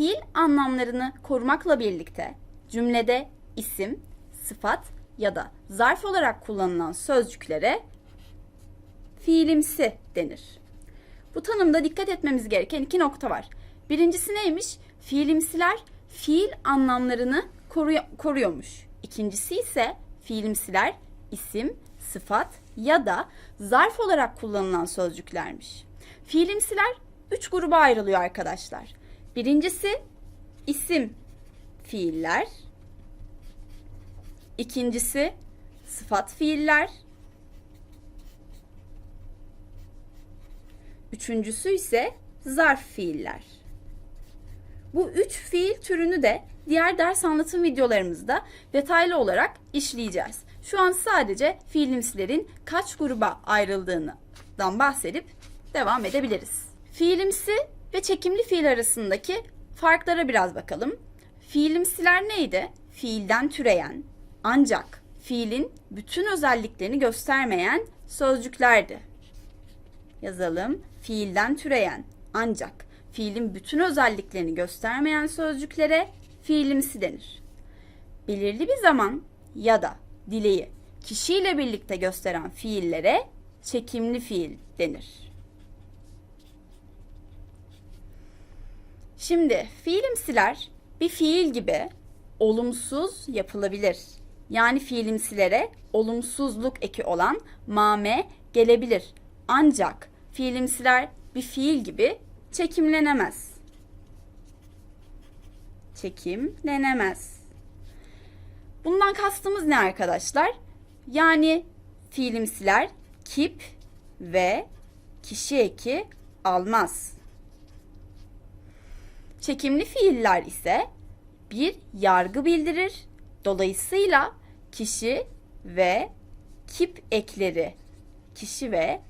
fiil anlamlarını korumakla birlikte cümlede isim, sıfat ya da zarf olarak kullanılan sözcüklere fiilimsi denir. Bu tanımda dikkat etmemiz gereken iki nokta var. Birincisi neymiş? Fiilimsiler fiil anlamlarını koruy- koruyormuş. İkincisi ise fiilimsiler isim, sıfat ya da zarf olarak kullanılan sözcüklermiş. Fiilimsiler üç gruba ayrılıyor arkadaşlar. Birincisi isim fiiller. İkincisi sıfat fiiller. Üçüncüsü ise zarf fiiller. Bu üç fiil türünü de diğer ders anlatım videolarımızda detaylı olarak işleyeceğiz. Şu an sadece fiilimsilerin kaç gruba ayrıldığından bahsedip devam edebiliriz. Fiilimsi ve çekimli fiil arasındaki farklara biraz bakalım. Fiilimsiler neydi? Fiilden türeyen, ancak fiilin bütün özelliklerini göstermeyen sözcüklerdi yazalım. Fiilden türeyen ancak fiilin bütün özelliklerini göstermeyen sözcüklere fiilimsi denir. Belirli bir zaman ya da dileği kişiyle birlikte gösteren fiillere çekimli fiil denir. Şimdi fiilimsiler bir fiil gibi olumsuz yapılabilir. Yani fiilimsilere olumsuzluk eki olan mame gelebilir. Ancak fiilimsiler bir fiil gibi çekimlenemez. Çekimlenemez. Bundan kastımız ne arkadaşlar? Yani fiilimsiler kip ve kişi eki almaz. Çekimli fiiller ise bir yargı bildirir. Dolayısıyla kişi ve kip ekleri, kişi ve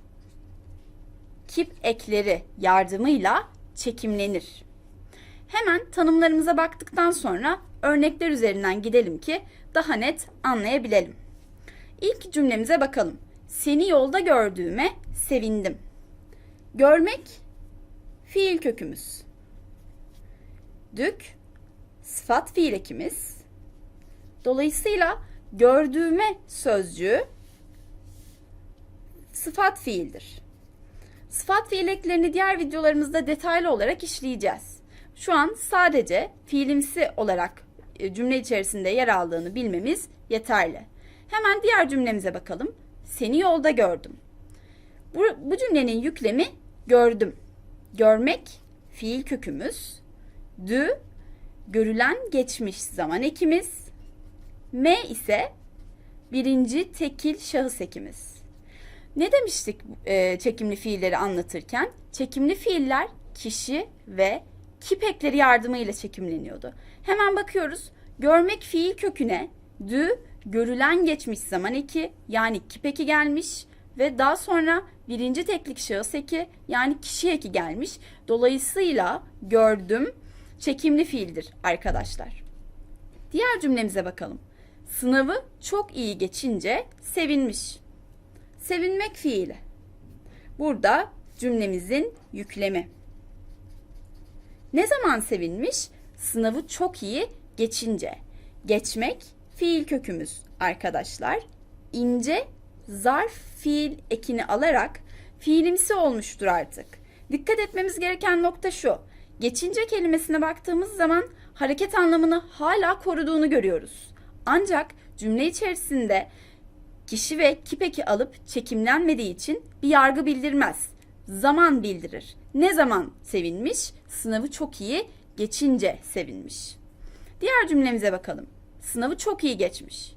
kip ekleri yardımıyla çekimlenir. Hemen tanımlarımıza baktıktan sonra örnekler üzerinden gidelim ki daha net anlayabilelim. İlk cümlemize bakalım. Seni yolda gördüğüme sevindim. Görmek fiil kökümüz. Dük sıfat fiil ekimiz. Dolayısıyla gördüğüme sözcüğü sıfat fiildir. Sıfat fiil eklerini diğer videolarımızda detaylı olarak işleyeceğiz. Şu an sadece fiilimsi olarak e, cümle içerisinde yer aldığını bilmemiz yeterli. Hemen diğer cümlemize bakalım. Seni yolda gördüm. Bu, bu cümlenin yüklemi gördüm. Görmek fiil kökümüz. Dü görülen geçmiş zaman ekimiz. M ise birinci tekil şahıs ekimiz. Ne demiştik e, çekimli fiilleri anlatırken? Çekimli fiiller kişi ve kip ekleri yardımıyla çekimleniyordu. Hemen bakıyoruz. Görmek fiil köküne dü görülen geçmiş zaman eki yani kip eki gelmiş ve daha sonra birinci teklik şahıs eki yani kişi eki gelmiş. Dolayısıyla gördüm çekimli fiildir arkadaşlar. Diğer cümlemize bakalım. Sınavı çok iyi geçince sevinmiş. Sevinmek fiili. Burada cümlemizin yüklemi. Ne zaman sevinmiş? Sınavı çok iyi geçince. Geçmek fiil kökümüz arkadaşlar. İnce zarf fiil ekini alarak fiilimsi olmuştur artık. Dikkat etmemiz gereken nokta şu. Geçince kelimesine baktığımız zaman hareket anlamını hala koruduğunu görüyoruz. Ancak cümle içerisinde kişi ve kipeki alıp çekimlenmediği için bir yargı bildirmez. Zaman bildirir. Ne zaman sevinmiş? Sınavı çok iyi geçince sevinmiş. Diğer cümlemize bakalım. Sınavı çok iyi geçmiş.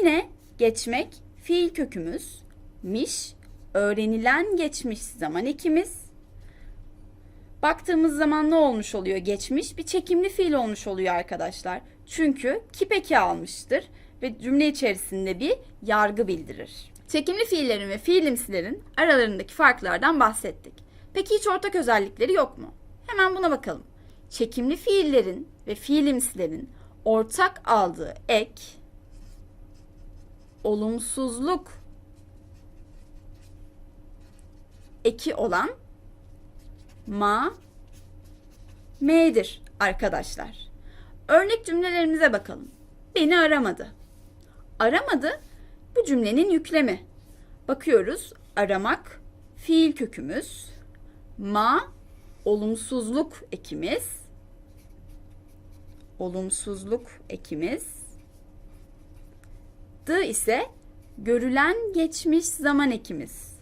Yine geçmek fiil kökümüz, miş, öğrenilen geçmiş zaman ekimiz. Baktığımız zaman ne olmuş oluyor geçmiş? Bir çekimli fiil olmuş oluyor arkadaşlar. Çünkü kipeki almıştır ve cümle içerisinde bir yargı bildirir. Çekimli fiillerin ve fiilimsilerin aralarındaki farklardan bahsettik. Peki hiç ortak özellikleri yok mu? Hemen buna bakalım. Çekimli fiillerin ve fiilimsilerin ortak aldığı ek olumsuzluk eki olan ma m'dir arkadaşlar. Örnek cümlelerimize bakalım. Beni aramadı. Aramadı bu cümlenin yüklemi. Bakıyoruz aramak fiil kökümüz. Ma olumsuzluk ekimiz. Olumsuzluk ekimiz. D ise görülen geçmiş zaman ekimiz.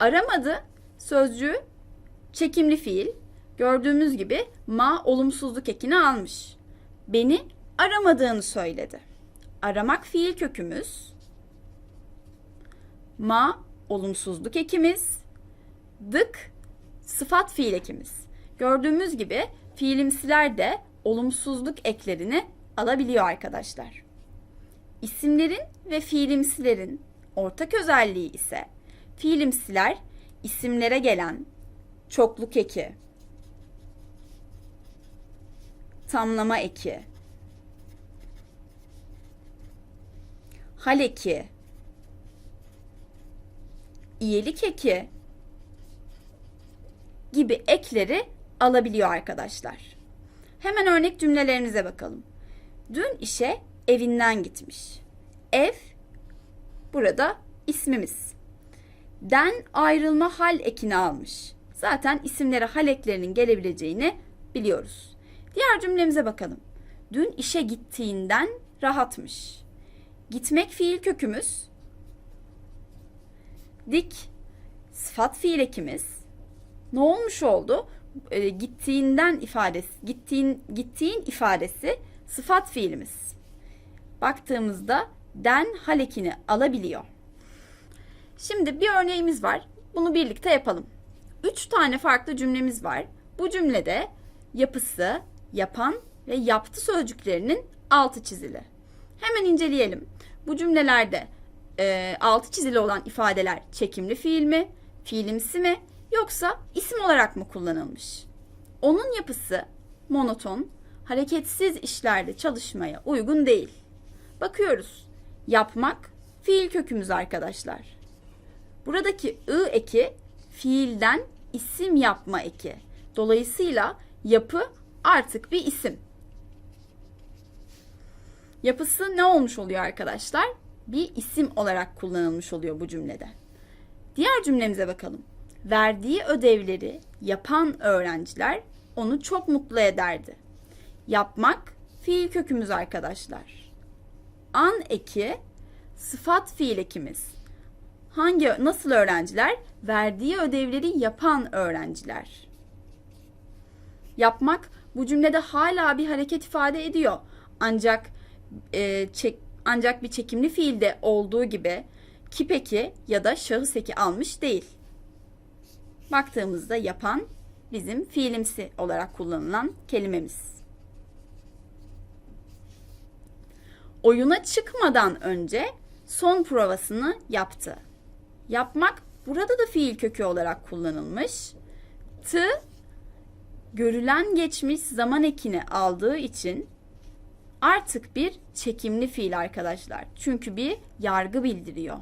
Aramadı sözcüğü çekimli fiil. Gördüğümüz gibi ma olumsuzluk ekini almış. Beni aramadığını söyledi. Aramak fiil kökümüz. Ma olumsuzluk ekimiz. Dık sıfat fiil ekimiz. Gördüğümüz gibi fiilimsiler de olumsuzluk eklerini alabiliyor arkadaşlar. İsimlerin ve fiilimsilerin ortak özelliği ise fiilimsiler isimlere gelen çokluk eki, tamlama eki, hal eki, iyilik eki gibi ekleri alabiliyor arkadaşlar. Hemen örnek cümlelerinize bakalım. Dün işe evinden gitmiş. Ev burada ismimiz. Den ayrılma hal ekini almış. Zaten isimlere hal eklerinin gelebileceğini biliyoruz. Diğer cümlemize bakalım. Dün işe gittiğinden rahatmış. Gitmek fiil kökümüz. Dik sıfat fiil ekimiz. Ne olmuş oldu? E, gittiğinden ifadesi, gittiğin gittiğin ifadesi sıfat fiilimiz. Baktığımızda den hal ekini alabiliyor. Şimdi bir örneğimiz var. Bunu birlikte yapalım. Üç tane farklı cümlemiz var. Bu cümlede yapısı, yapan ve yaptı sözcüklerinin altı çizili. Hemen inceleyelim. Bu cümlelerde e, altı çizili olan ifadeler çekimli fiil mi, fiilimsi mi yoksa isim olarak mı kullanılmış? Onun yapısı monoton, hareketsiz işlerde çalışmaya uygun değil. Bakıyoruz. Yapmak fiil kökümüz arkadaşlar. Buradaki ı eki fiilden isim yapma eki. Dolayısıyla yapı artık bir isim. Yapısı ne olmuş oluyor arkadaşlar? Bir isim olarak kullanılmış oluyor bu cümlede. Diğer cümlemize bakalım. Verdiği ödevleri yapan öğrenciler onu çok mutlu ederdi. Yapmak fiil kökümüz arkadaşlar. An eki sıfat fiil ekimiz. Hangi nasıl öğrenciler? Verdiği ödevleri yapan öğrenciler. Yapmak bu cümlede hala bir hareket ifade ediyor. Ancak e, çek, ancak bir çekimli fiilde olduğu gibi kip eki ya da şahıs eki almış değil. Baktığımızda yapan bizim fiilimsi olarak kullanılan kelimemiz. Oyuna çıkmadan önce son provasını yaptı. Yapmak burada da fiil kökü olarak kullanılmış. T görülen geçmiş zaman ekini aldığı için artık bir çekimli fiil arkadaşlar. Çünkü bir yargı bildiriyor.